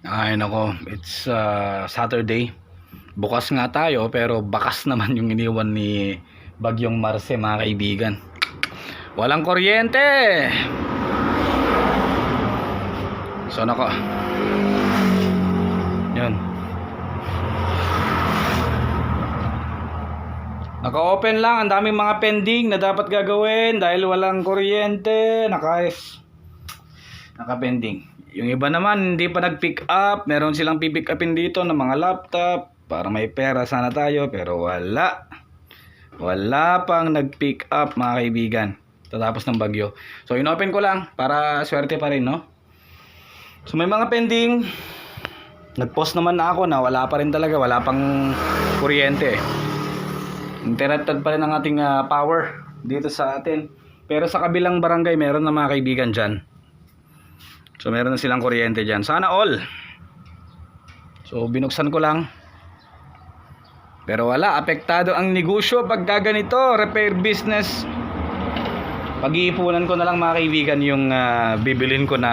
Ay nako, it's uh, Saturday. Bukas nga tayo pero bakas naman yung iniwan ni Bagyong Marce mga kaibigan. Walang kuryente! So nako. Yun. Naka-open lang, ang daming mga pending na dapat gagawin dahil walang kuryente. Naka naka-pending. Yung iba naman hindi pa nag-pick up, meron silang pipick upin dito ng mga laptop para may pera sana tayo pero wala. Wala pang nag-pick up mga kaibigan. Tatapos ng bagyo. So inopen ko lang para swerte pa rin, no? So may mga pending. Nag-post naman na ako na wala pa rin talaga, wala pang kuryente. Interrupted pa rin ang ating ah, power dito sa atin. Pero sa kabilang barangay meron na mga kaibigan dyan. So meron na silang kuryente dyan. Sana all. So binuksan ko lang. Pero wala, apektado ang negosyo pag ganito, repair business. Pag-iipunan ko na lang mga kaibigan yung ah, bibilin ko na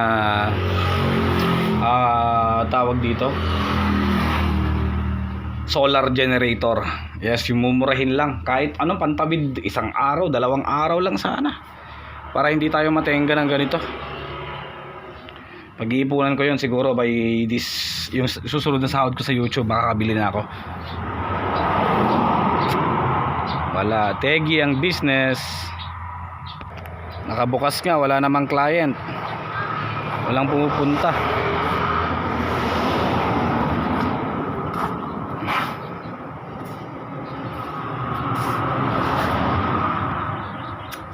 ah, tawag dito. Solar generator. Yes, yung mumurahin lang. Kahit anong pantawid, isang araw, dalawang araw lang sana. Para hindi tayo matenga ng ganito. Pag-iipunan ko yon siguro by this, yung susunod na sahod ko sa YouTube, makakabili na ako. Wala, tegi ang business. Nakabukas nga, wala namang client. Walang pumupunta.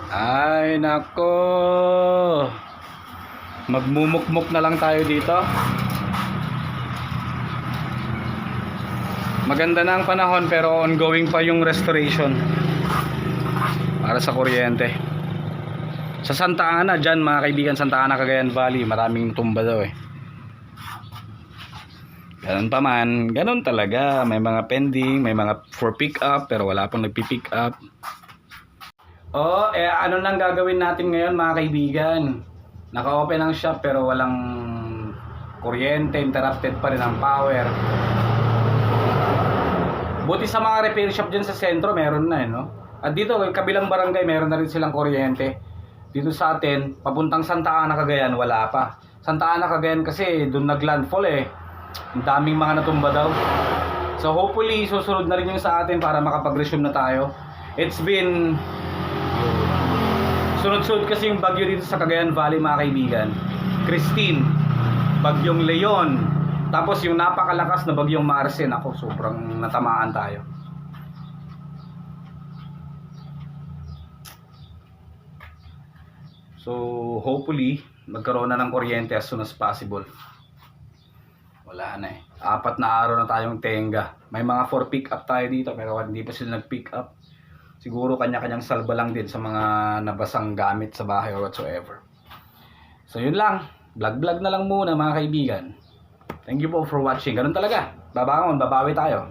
Ay, nako. Magmumukmuk na lang tayo dito. Maganda na ang panahon pero ongoing pa yung restoration para sa kuryente. Sa Santa Ana, dyan mga kaibigan, Santa Ana, Cagayan Valley, maraming tumba daw eh. Ganun pa man, ganun talaga. May mga pending, may mga for pick up, pero wala pang nagpi-pick up. Oh, eh ano nang gagawin natin ngayon mga kaibigan? Naka-open ang shop pero walang kuryente, interrupted pa rin ang power. Buti sa mga repair shop dyan sa sentro, meron na eh, no? At dito, kabilang barangay, meron na rin silang kuryente. Dito sa atin, papuntang Santa Ana, Cagayan, wala pa. Santa Ana, Cagayan kasi doon naglandfall eh. Ang daming mga natumba daw. So hopefully, susunod na rin yung sa atin para makapag-resume na tayo. It's been Sunod-sunod kasi yung bagyo dito sa Cagayan Valley mga kaibigan. Christine, bagyong Leon, tapos yung napakalakas na bagyong Marcin. Ako, sobrang natamaan tayo. So, hopefully, magkaroon na ng kuryente as soon as possible. Wala na eh. Apat na araw na tayong tenga. May mga for pick up tayo dito pero hindi pa sila nag-pick up. Siguro kanya-kanyang salba lang din sa mga nabasang gamit sa bahay or whatsoever. So yun lang. Vlog-vlog na lang muna mga kaibigan. Thank you po for watching. Ganun talaga. Babangon, babawi tayo.